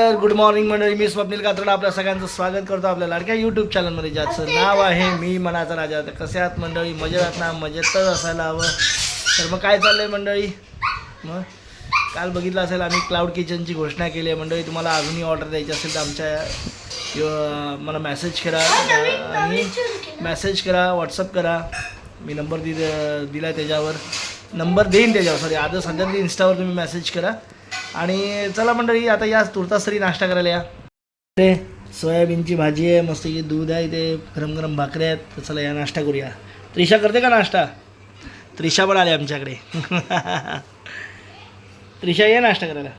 तर good morning मंडळी. मी स्वप्नील कात्रडा आपल्या सगळ्यांचं स्वागत करतो आपल्या लाडक्या यूट्यूब चॅनलमध्ये ज्याचं नाव आहे मी मनाचा राजा. तर कसे आहात मंडळी? मजेत आहात ना? मजेतच असायला हवं. तर मग काय चाललंय मंडळी? मग काल बघितलं असेल आम्ही क्लाउड किचनची घोषणा केली आहे मंडळी. तुम्हाला अजूनही ऑर्डर द्यायची असेल तर आमच्या मला मेसेज करा. आणि मेसेज करा व्हॉट्सअप करा. मी नंबर दि दिला त्याच्यावर. नंबर देईन त्याच्यावर सॉरी आता सध्या इन्स्टावर तुम्ही मेसेज करा. आणि चला मंडळी आता या तुर्तास तरी नाश्ता करायला या. ते सोयाबीनची भाजी आहे मस्त दूध आहे इथे गरम गरम भाकऱ्या आहेत तर चला या नाश्ता करूया. त्रिशा करते का नाश्ता? त्रिशा पण आले आमच्याकडे. त्रिशा ये नाश्ता करायला.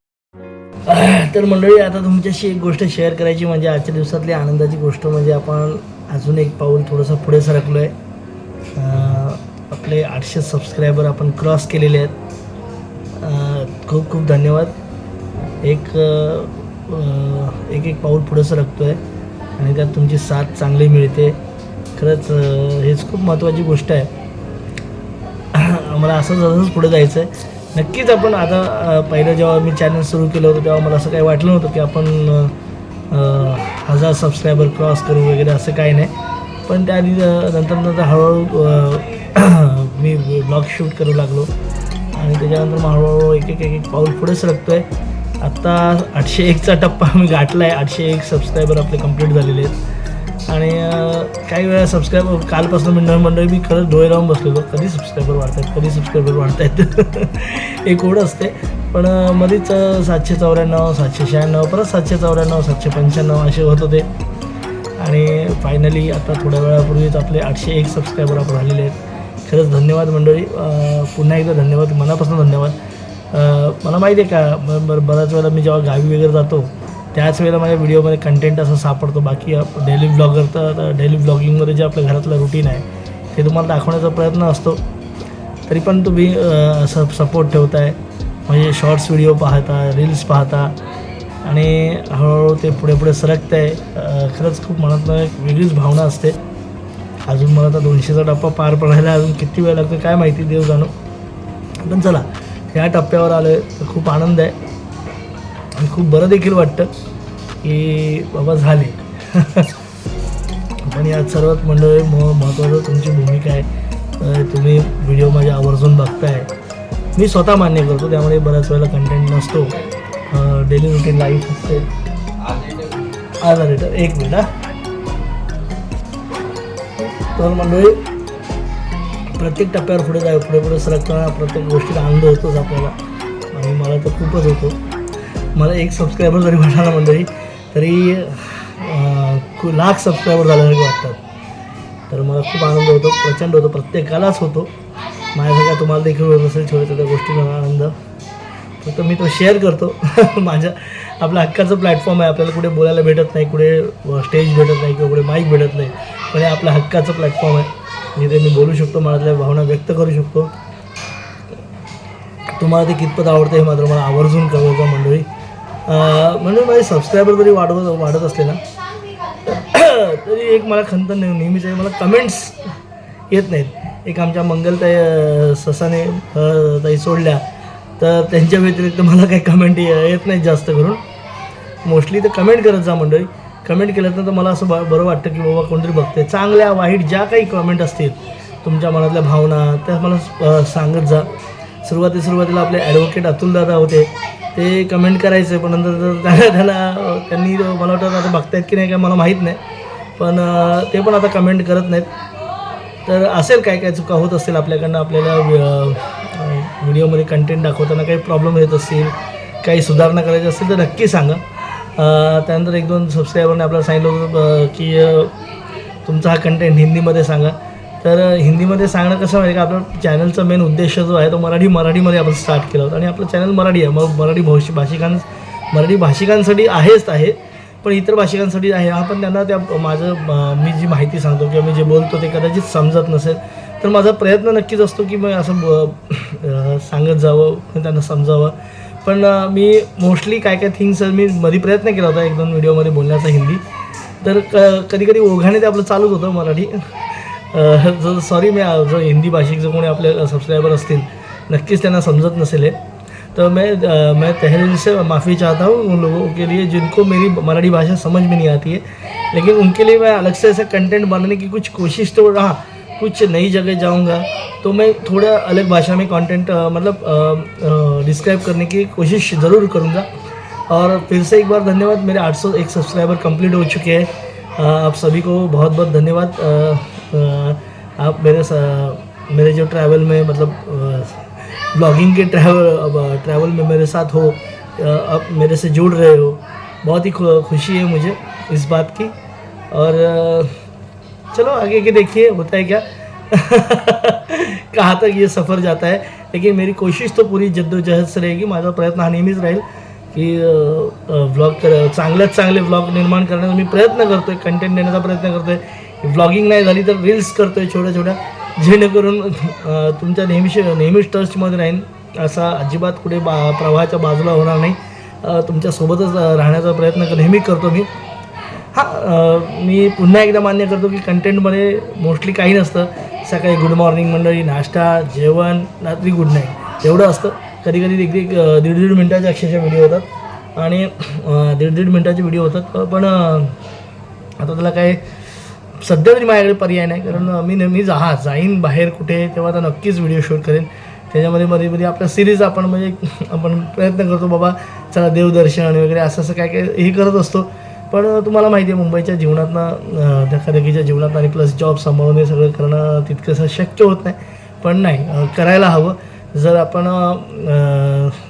तर मंडळी आता तुमच्याशी एक गोष्ट शेअर करायची म्हणजे आजच्या दिवसातली आनंदाची गोष्ट म्हणजे आपण अजून एक पाऊल थोडंसं पुढे सरकलो आहे आपले आठशे सबस्क्रायबर आपण क्रॉस केलेले आहेत. खूप खूप धन्यवाद. एक एक एक पाऊल पुढं सरकतो आहे आणि त्यात तुमची साथ चांगली मिळते. खरंच हेच खूप महत्त्वाची गोष्ट आहे. मला असंच असंच पुढे जायचं आहे नक्कीच आपण आता पहिलं जेव्हा मी चॅनल सुरू केलं होतं तेव्हा मला असं काही वाटलं नव्हतं की आपण हजार सबस्क्रायबर क्रॉस करू वगैरे असं काही नाही. पण त्या आधी नंतर नंतर हळूहळू मी ब्लॉग शूट करू लागलो. आणि त्याच्यानंतर मग हळूहळू एक एक एक एक पाऊल पुढे सरकतो आहे आत्ता आठशे एकचा टप्पा मी गाठला आहे आठशे एक सबस्क्रायबर आपले कंप्लीट झालेले आहेत. आणि काही वेळा सबस्क्रायबर कालपासून मंडळ मंडळी मी खरंच डोळे लावून बसलेलो. कधी सबस्क्रायबर वाढत आहेत कधी सबस्क्रायबर वाढत आहेत एक ओढ असते. पण मध्येच सातशे चौऱ्याण्णव सातशे शहाण्णव परत सातशे चौऱ्याण्णव सातशे पंच्याण्णव असे होत होते. आणि फायनली आता थोड्या वेळापूर्वीच आपले आठशे एक सबस्क्रायबर आपण आलेले आहेत. खरंच धन्यवाद मंडळी. पुन्हा एकदा धन्यवाद. मनापासून धन्यवाद. मला माहिती आहे का ब- बऱ्याच वेळेला मी जेव्हा गावी वगैरे जातो त्याच वेळेला माझ्या व्हिडिओमध्ये कंटेंट असं सापडतो. बाकी डेली ब्लॉगर तर डेली ब्लॉगिंगमध्ये जे आपल्या घरातलं रुटीन आहे ते तुम्हाला दाखवण्याचा प्रयत्न असतो. तरी पण तुम्ही असं सपोर्ट ठेवताय. म्हणजे शॉर्ट्स व्हिडिओ पाहता रील्स पाहता आणि हळूहळू ते पुढे पुढे सरकत आहे खरंच खूप मनातनं एक वेगळीच भावना असते. अजून मला आता दोनशेचा टप्पा पार पडायला अजून किती वेळ लागतो काय माहिती देव जाणू पण चला ह्या टप्प्यावर आलो आहे तर खूप आनंद आहे. आणि खूप बरं देखील वाटतं की बाबा झाले. पण यात सर्वात मंडळी म महत्त्वाचं तुमची भूमिका आहे. तुम्ही व्हिडिओ माझ्या आवर्जून बघताय. मी स्वतः मान्य करतो त्यामुळे बऱ्याच वेळेला कंटेंट नसतो. डेली रुटीन लाईफ असते. आज रेटर एक मिनिट हा. तर मंडळी प्रत्येक टप्प्यावर पुढे जाय पुढे पुढे सरकताना प्रत्येक गोष्टीला आनंद होतोच आपल्याला. आणि मला तर खूपच होतो. मला एक सबस्क्रायबर जरी म्हणाला मंडळी तरी लाख सबस्क्रायबर झाल्यासारखे वाटतात. तर मला खूप आनंद होतो प्रचंड होतो प्रत्येकालाच होतो. माझ्यासारखा तुम्हाला देखील होत असेल छोट्या छोट्या गोष्टींचा आनंद. फक्त मी तो शेअर करतो. माझ्या आपल्या हक्काचं प्लॅटफॉर्म आहे. आपल्याला कुठे बोलायला भेटत नाही कुठे स्टेज भेटत नाही किंवा कुठे माईक भेटत नाही. पण हे आपल्या हक्काचं प्लॅटफॉर्म आहे. जिथे मी बोलू शकतो मनातल्या भावना व्यक्त करू शकतो. तुम्हाला ते कितपत आवडतं हे मात्र मला आवर्जून कळवतं मंडळी. म्हणजे माझे सबस्क्रायबर जरी वाढवत वाढत असले ना तरी एक मला खंत ने- नेहमीच आहे मला कमेंट्स येत नाहीत. एक आमच्या मंगलताई ससाने ताई सोडल्या तर त्यांच्या व्यतिरिक्त मला काही कमेंट येत नाहीत जास्त करून. मोस्टली तर कमेंट करत जा मंडळी. कमेंट केल्यानंतर मला असं ब बरं वाटतं की बाबा कोणतरी बघते चांगल्या वाईट ज्या काही कमेंट असतील तुमच्या मनातल्या भावना त्या मला सांगत जा. सुरुवाती सुरुवातीला आपले ॲडव्होकेट अतुलदादा होते. ते कमेंट करायचे पण नंतर त्यांना त्यांना त्यांनी मला वाटतं आता बघतायत की नाही काय मला माहीत नाही. पण ते पण आता कमेंट करत नाहीत. तर असेल काय काय चुका होत असतील आपल्याकडनं आपल्याला व्हिडिओमध्ये कंटेंट दाखवताना काही प्रॉब्लेम येत असतील काही सुधारणा करायची असेल तर नक्की सांगा. त्यानंतर एक दोन सबस्क्रायबरने आपल्याला सांगितलं होतं की तुमचा हा कंटेंट हिंदीमध्ये सांगा. तर हिंदीमध्ये सांगणं कसं माहिती का? आपलं चॅनलचा मेन उद्देश जो आहे तो मराठी मराठीमध्ये आपण स्टार्ट केला होता. आणि आपलं चॅनल मराठी आहे. मग मराठी भाषी भाषिकां मराठी भाषिकांसाठी आहेच आहे. पण इतर भाषिकांसाठी आहे. हा पण त्यांना त्या माझं मी जी माहिती सांगतो किंवा मी जे बोलतो ते कदाचित समजत नसेल. तर माझा प्रयत्न नक्कीच असतो की मग असं ब- सांगत जावं त्यांना समजावं. पण मी मोस्टली काय काय थिंग्स मी मध्ये प्रयत्न केला होता एक दोन व्हिडिओमध्ये बोलण्याचा हिंदी. तर क कधी कधी ओघाने ते आपलं चालूच होतं मराठी. जर सॉरी मी जो हिंदी भाषिक जो कोणी आपले सबस्क्रायबर असतील नक्कीच त्यांना समजत नसेल हे. तो मैं मैं तहे दिल से माफ़ी चाहता हूँ उन लोगों के लिए जिनको मेरी मराठी भाषा समझ में नहीं आती है। लेकिन उनके लिए मैं अलग से ऐसा कंटेंट बनाने की कुछ कोशिश तो रहा कुछ नई जगह जाऊँगा। तो मैं थोड़ा अलग भाषा में कंटेंट मतलब डिस्क्राइब करने की कोशिश ज़रूर करूँगा। और फिर से एक बार धन्यवाद, मेरे 800 एक सब्सक्राइबर कंप्लीट हो चुके हैं। आप सभी को बहुत बहुत धन्यवाद। आप मेरे मेरे जो ट्रैवल में मतलब ब्लॉगिंग के ट्रैवल ट्रैवल में मेरे साथ हो आप मेरे से जुड़ रहे हो, बहुत ही खुशी है मुझे इस बात की। और चलो आगे के देखिए, होता है क्या? कहाँ तक ये सफ़र जाता है। लेकिन मेरी कोशिश तो पूरी जद्दोजहद से रहेगी माझा प्रयत्न हा नेहमीच राहील की व्लॉग कर चांगल्यात चांगले व्लॉग निर्माण करण्याचा मी प्रयत्न करतोय कंटेंट देण्याचा प्रयत्न करतोय. व्लॉगिंग नाही झाली तर रील्स करतोय छोट्या छोट्या जेणेकरून तुमच्या नेहमी नेहमीच ट्रस्टमध्ये राहीन असा अजिबात कुठे बा प्रवाहाच्या बाजूला होणार नाही. तुमच्यासोबतच राहण्याचा प्रयत्न नेहमी करतो मी. हां मी पुन्हा एकदा मान्य करतो की कंटेंटमध्ये मोस्टली काही नसतं. सकाळी गुड मॉर्निंग मंडळी नाश्ता जेवण रात्री गुड नाईट एवढं असतं. कधी कधी एक दीड दीड मिनटाचे अक्षरशः व्हिडिओ होतात. आणि दीड दीड मिनटाचे व्हिडिओ होतात. पण आता त्याला काय सध्या तरी माझ्याकडे पर्याय नाही. कारण मी नेहमी जा हा जाईन बाहेर कुठे तेव्हा आता नक्कीच व्हिडिओ शूट करेन. त्याच्यामध्ये मध्ये मध्ये आपल्या सिरीज आपण म्हणजे आपण प्रयत्न करतो बाबा चला देवदर्शन वगैरे असं असं काय काय हे करत असतो. पण तुम्हाला माहिती आहे मुंबईच्या जीवनातनं धकाधकीच्या जीवनात आणि प्लस जॉब सांभाळून हे सगळं करणं तितकंसं शक्य होत नाही. पण नाही करायला हवं. जर आपण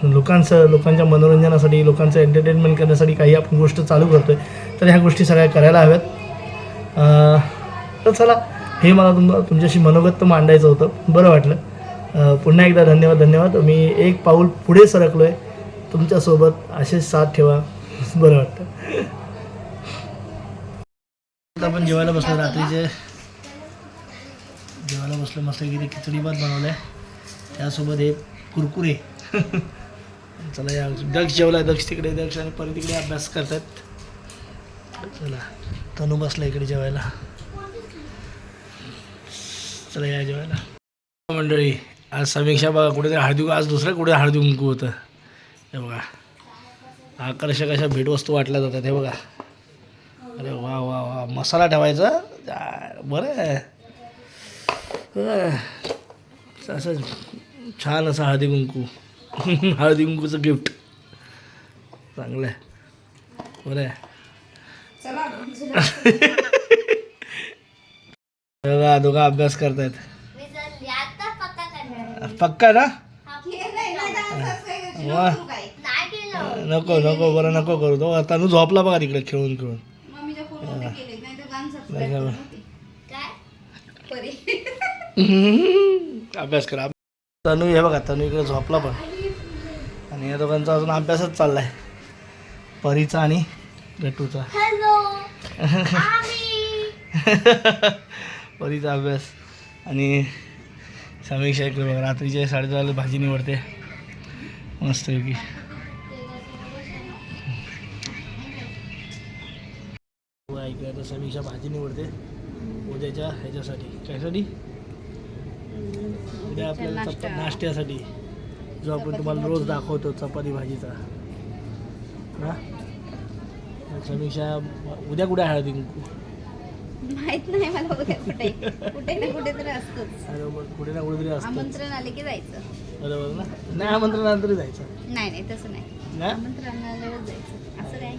लोकांचं लोकांच्या मनोरंजनासाठी लोकांचं एंटरटेनमेंट करण्यासाठी काही आपण गोष्ट चालू करतोय तर ह्या गोष्टी सगळ्या करायला हव्यात. तर चला हे मला तुम तुमच्याशी मनोगत मांडायचं होतं. बरं वाटलं. पुन्हा एकदा धन्यवाद धन्यवाद. मी एक पाऊल पुढे सरकलो आहे तुमच्यासोबत असेच साथ ठेवा. बरं वाटतं. आपण जेवायला बसलो रात्रीचे जेवायला बसलो मस्त किती खिचडी भात बनवलं आहे त्यासोबत हे कुरकुरे. चला या दक्ष जेवला दक्ष तिकडे दक्ष आणि परत तिकडे अभ्यास करतात चला तनू बसला इकडे जेवायला. चला या जेवायला. मंडळी आज समीक्षा बघा कुठेतरी हळदी आज दुसरं कुठे हळदी कुंकू होतं. हे बघा आकर्षक अशा भेटवस्तू वाटल्या जातात हे बघा. अरे वा वा वा. मसाला ठेवायचा? जा- बरं आहे. असं छान असं हळदी कुंकू. हळदी कुंकूचं गिफ्ट चांगलं आहे. बरं आहे. दोघा दोघा अभ्यास करतायत. पक्का ना? वा. नको नको बरं नको करू. तो तनू झोपला बघा तिकडे खेळून खेळून. अभ्यास करा तनू हे बघा तनू इकडे झोपला पण. आणि या दोघांचा अजून अभ्यासच चाललाय. परीचा आणि गटूचा. परीचा अभ्यास. आणि समीक्षा इकडे बघा रात्रीचे साडेदहाला भाजी निवडते. मस्त की समीक्षा भाजी निवडते उद्याच्या ह्याच्यासाठी. कायसाठी उद्या आपल्याला चप नाश्त्यासाठी. जो आपण तुम्हाला रोज दाखवतो चपाती भाजीचा. ना समीक्षा उद्या कुठे हळदी माहीत नाही मला कुठे. कुठे ना कुठे तरी असतोच. अरे बरं, कुठे ना कुठेतरी असतं आमंत्रण आले की जायचं. बरोबर ना? नाही आमंत्रण तरी जायचं. नाही नाही तसं नाही. आमंत्रण आल्यावर जायचं. असं काय?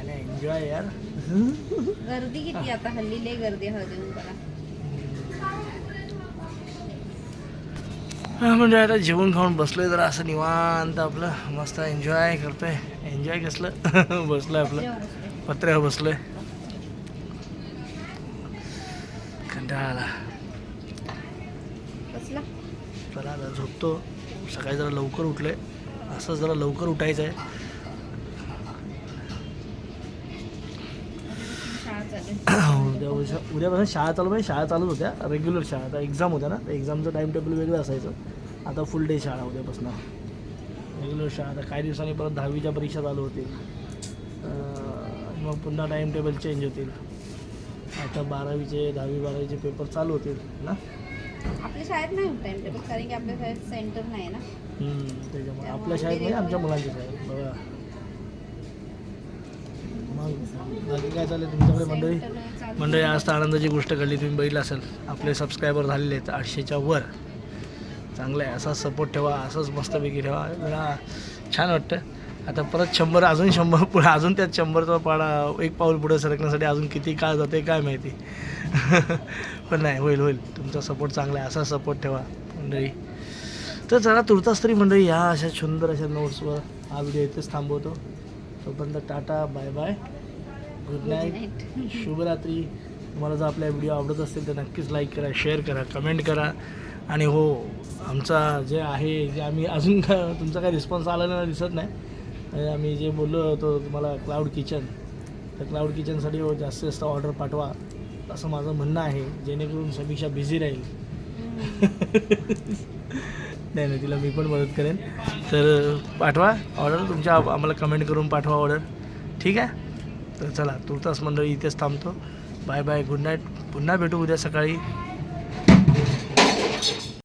एन्जॉय यार. गर्दी किती आता? हल्ली लय गर्दी हळदी हा म्हणजे आता जेवण खाऊन बसलोय जरा असं निवांत आपलं. मस्त एन्जॉय करतोय. एन्जॉय कसलं? बसलोय आपलं. पत्र्यावर बसलोय. कंटाळा आला चला आता झोपतो. सकाळी जरा लवकर उठलोय. असं जरा लवकर उठायचं आहे शाळा चालेल उद्या उद्या उद्यापासून शाळा चालू म्हणजे शाळा चालूच होत्या. रेग्युलर शाळा. आता एक्झाम होत्या ना. तर एक्झामचं टाईम टेबल वेगळं असायचं. आता फुल डे शाळा उद्यापासून. रेग्युलर शाळा. आता काही दिवसांनी परत दहावीच्या परीक्षा चालू होतील. मग पुन्हा टाईम टेबल चेंज होतील. आता बारावीचे दहावी बारावीचे पेपर चालू होतील ना? आपल्या शाळेत नाही टाइम टेबल कारण की आपल्या शाळेत सेंटर नाही ना. हम्म, त्याच्यामुळे आपल्या शाळेत नाही आमच्या मुलांच्या शाळेत. बघा. मग बाकी काय चालेल तुमच्याकडे मंडळी? मंडळी आज तर आनंदाची गोष्ट घडली. तुम्ही बघितलं असेल आपले सबस्क्रायबर झालेले आहेत आठशेच्या वर. चांगलं आहे असाच सपोर्ट ठेवा असंच मस्तपैकी ठेवा. जरा छान वाटतं. आता परत शंभर अजून शंभर पुढे अजून त्यात शंभरचा पाडा एक पाऊल पुढे सरकण्यासाठी अजून किती काळ जाते काय माहिती? पण नाही होईल होईल. तुमचा सपोर्ट चांगला आहे असा सपोर्ट ठेवा मंडळी. तर जरा तुर्तास तरी मंडळी ह्या अशा सुंदर अशा नोट्सवर हा व्हिडिओ इथेच थांबवतो. तोपर्यंत tata bye bye good night शुभरात्री. तुम्हाला जर आपल्या व्हिडिओ आवडत असेल तर नक्कीच लाईक करा शेअर करा कमेंट करा. आणि हो आमचा जे आहे जे आम्ही अजून का तुमचा काही रिस्पॉन्स आलेला दिसत नाही. आम्ही जे बोललो होतो तुम्हाला क्लाउड किचन तर क्लाउड किचनसाठी हो जास्तीत जास्त ऑर्डर पाठवा असं माझं म्हणणं आहे. जेणेकरून समीक्षा बिझी राहील. नाही नाही तिला मी पण मदत करेन. तर पाठवा ऑर्डर तुमच्या आम्हाला कमेंट करून पाठवा ऑर्डर ठीक आहे? तर चला तुर्तास मंडळी इथेच थांबतो. Bye bye good night. पुन्हा भेटू उद्या सकाळी.